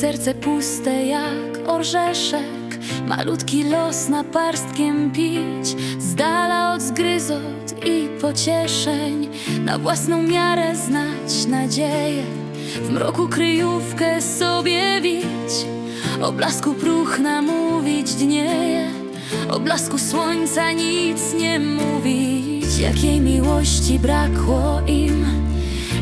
Serce puste jak orzeszek. Malutki los naparstkiem pić Z dala od zgryzot i pocieszeń. Na własną miarę znać nadzieję W mroku kryjówkę sobie wić. O blasku próchna mówić dnieje O blasku słońca nic nie mówić. Jakiej miłości brakło im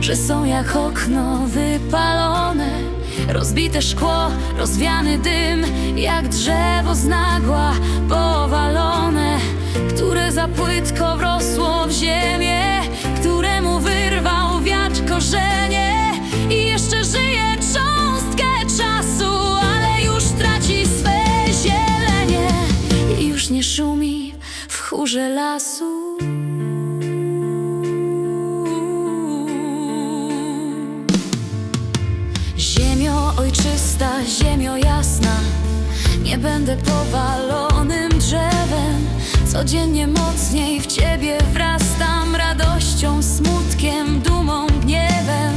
Że są jak okno wypalone Rozbite szkło, rozwiany dym Jak drzewo z nagła powalone Które za płytko wrosło w ziemię Któremu wyrwał wiatr korzenie. I jeszcze żyje cząstkę czasu Ale już traci swe zielenie. I już nie szumi w chórze lasu Nie będę powalonym drzewem. Codziennie mocniej w ciebie wrastam Radością, smutkiem, dumą, gniewem.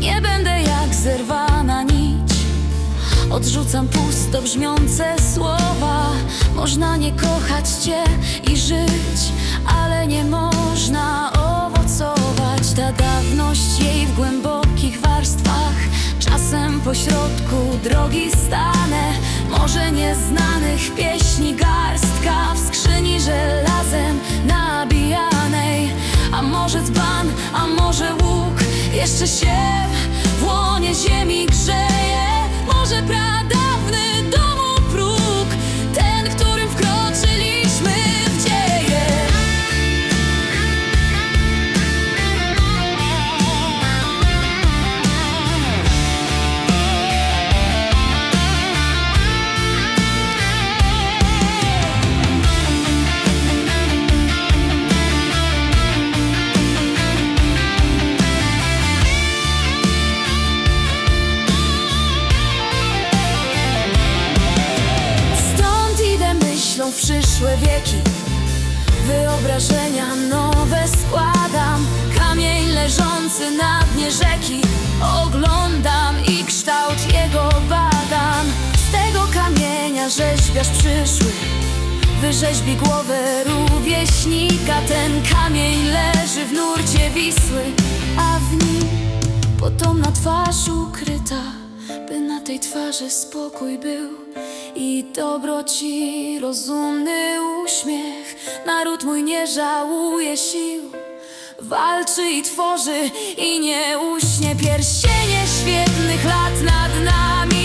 Nie będę jak zerwana nić. Odrzucam pusto brzmiące słowa. Można nie kochać cię i żyć Ale nie można owocować. Ta dawność jej w głębokich warstwach. Czasem pośrodku drogi stanę Może nieznanych pieśni garstka W skrzyni żelazem nabijanej. A może dzban, a może łuk Jeszcze się w łonie ziemi przyszłe wieki. Wyobrażenia nowe składam Kamień leżący na dnie rzeki. Oglądam i kształt jego badam Z tego kamienia rzeźbiarz przyszły. Wyrzeźbi głowę rówieśnika Ten kamień leży w nurcie Wisły. A w nim potomna twarz ukryta By na tej twarzy spokój był I dobroci rozumny uśmiech. Naród mój nie żałuje sił Walczy i tworzy i nie uśnie Pierścienie świetnych lat nad nami